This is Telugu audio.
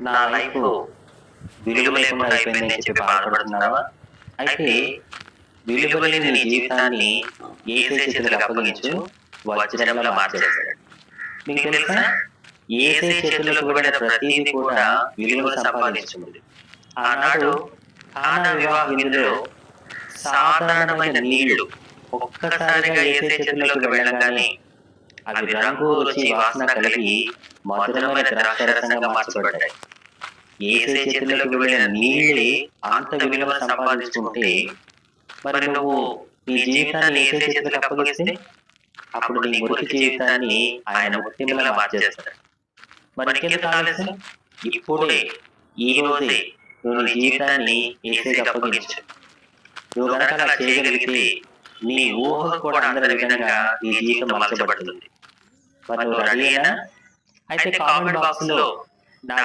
నా లైఫ్ విలువ లేకుండా అయిపోయిందని చెప్పి బాధపడుతున్నావా? అయితే విలువ లేని నీ జీవితాన్ని ఏసే చేతులకు అప్పగించు వజ్రంలా మార్చేస్తాడు. మీకు తెలుసా? ఏసే చేతులకు పడిన ప్రతిదీ కూడా విలువ సంపాదించుకుంది ఆనాడు ఆన వివాహ విందులో సాధారణమైన నీళ్ళు ఒక్కసారిగా ఏసే చేతులకు వెళ్ళగానే అవి రంగు రుచి వాసన కలిగి మధురమైన ద్రాక్షరసంగా మార్చబడ్డాయి. ఏసే చేతిలోకి వెళ్ళిన నీళ్ళే అంత విలువ సంపాదించుకుంటే మరి నువ్వు నీ జీవితాన్ని ఏసే చేతులకు అప్పగిస్తే? అప్పుడు నీ మురికి జీవితాన్ని ఆయన ఉత్తిమలా మార్చేస్తాడు. మరి ఇంకెందుకు ఆలస్యం? ఇప్పుడే ఈ రోజే నువ్వు నీ జీవితాన్ని ఏసేకి అప్పగించు. నువ్వు కనుక అలా చేయగలిగితే నీ ఊహ కూడా అందరి విధంగా నీ జీవితం మార్చబడుతుంది. మరి నువ్వు రెడీనా అయితే కామెంట్ బాక్స్లో నా